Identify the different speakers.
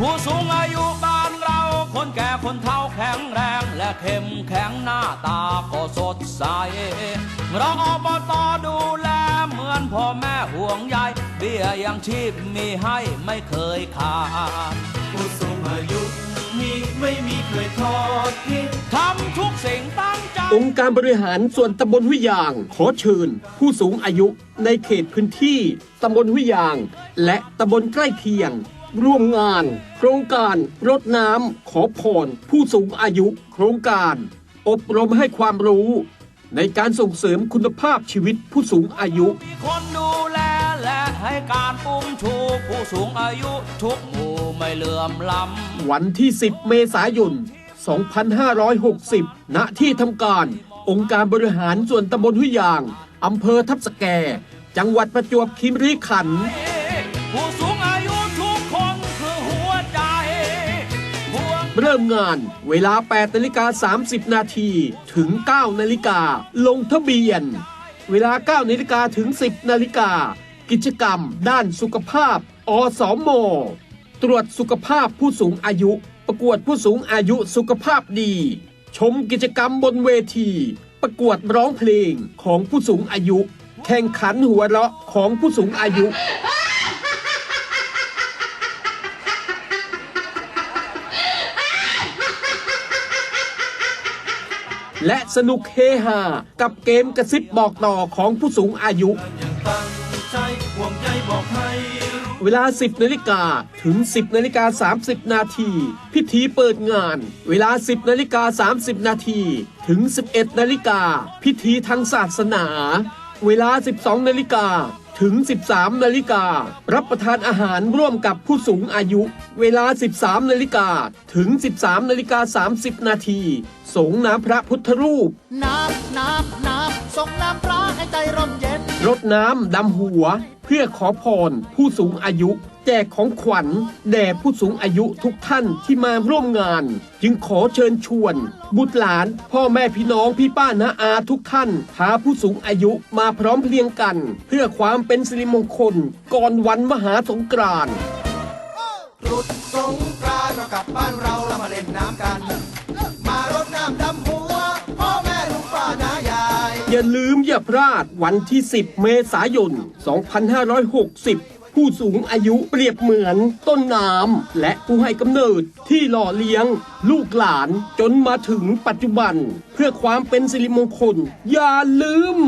Speaker 1: ผู้สูงอายุบ้านเรา คนแก่คนเฒ่าแข็งแรง และเข้มแข็งหน้าตาก็สดใส เราอบตดูแลเหมือนพ่อแม่ห่วงใยเบี้ยยังชีพมีให้ไม่เคยขาด
Speaker 2: ผู้สูงอายุนี้ไม่มีเคยทอดทิ้ง
Speaker 1: ทำทุกสิ่งตั้งใจ
Speaker 3: องค์การบริหารส่วนตำบลห้วยยาง ขอเชิญ ผู้สูงอายุในเขตพื้นที่ตำบลห้วยยาง และตำบลใกล้เคียง ร่วมงาน โครงการรดน้ำขอพรผู้สูงอายุ โครงการ อบรมให้ความรู้ ในการส่งเสริมคุณภาพชีวิตผู้สูงอายุ
Speaker 1: มีคนดูแลและให้การอุ้มชู ผู้สูงอายุทุกหมู่ไม่เหลื่อมล้ำ
Speaker 3: วันที่ 10 เมษายน 2560 ณ ที่ทำการ องค์การบริหารส่วนตำบลห้วยยาง อำเภอทับสแก จังหวัดประจวบคีรีขันธ์
Speaker 1: ผู้สูง
Speaker 3: เริ่มงาน เวลา 8นาฬิกา30 นาที ถึง 9นาฬิกา ลงทะเบียน เวลา 9นาฬิกาถึง 10นาฬิกา กิจกรรม ด้านสุขภาพ อสมตรวจสุขภาพผู้สูงอายุ ประกวดผู้สูงอายุสุขภาพดี ชมกิจกรรมบนเวที ประกวดร้องเพลงของผู้สูงอายุ แข่งขันหัวเราะของผู้สูงอายุ และสนุกเฮฮากับเกมกระซิบบอกต่อของผู้สูงอายุ เวลา 10นาฬิกาถึง 10นาฬิกา30 นาที พิธีเปิดงาน เวลา 10นาฬิกา30 นาทีถึง 11นาฬิกาพิธีทางศาสนา เวลา 12นาฬิกา ถึง 13 นาฬิกา รับประทานอาหารร่วมกับผู้สูงอายุ เวลา 13 นาฬิกา ถึง 13 นาฬิกา 30 นาที สงน้ำพระพุทธรูป
Speaker 4: น้ำน้ำน้ำ ส่งน้ำพระให้ใจร่มเย็น
Speaker 3: รดน้ำดำหัว เพื่อขอพรผู้สูงอายุ แจกของขวัญแด่ผู้สูงอายุทุกท่านที่มาร่วมงาน จึงขอเชิญชวน บุตรหลาน พ่อแม่พี่น้องพี่ป้าน้าอาทุกท่านพาผู้สูงอายุมาพร้อมเพรียงกัน เพื่อความเป็นสิริมงคล ก่อนวันมหาสงกรานต์
Speaker 5: ตรุษสงกรานต์เรากลับบ้านเราแล้วมาเล่นน้ำกัน อย่า
Speaker 3: ลืมอย่าพลาดวันที่ 10 เมษายน 2560 ผู้สูงอายุเปรียบเหมือนต้นน้ำและผู้ให้กำเนิดที่หล่อเลี้ยง ลูกหลานจนมาถึงปัจจุบัน เพื่อความเป็นสิริมงคล อย่าลืม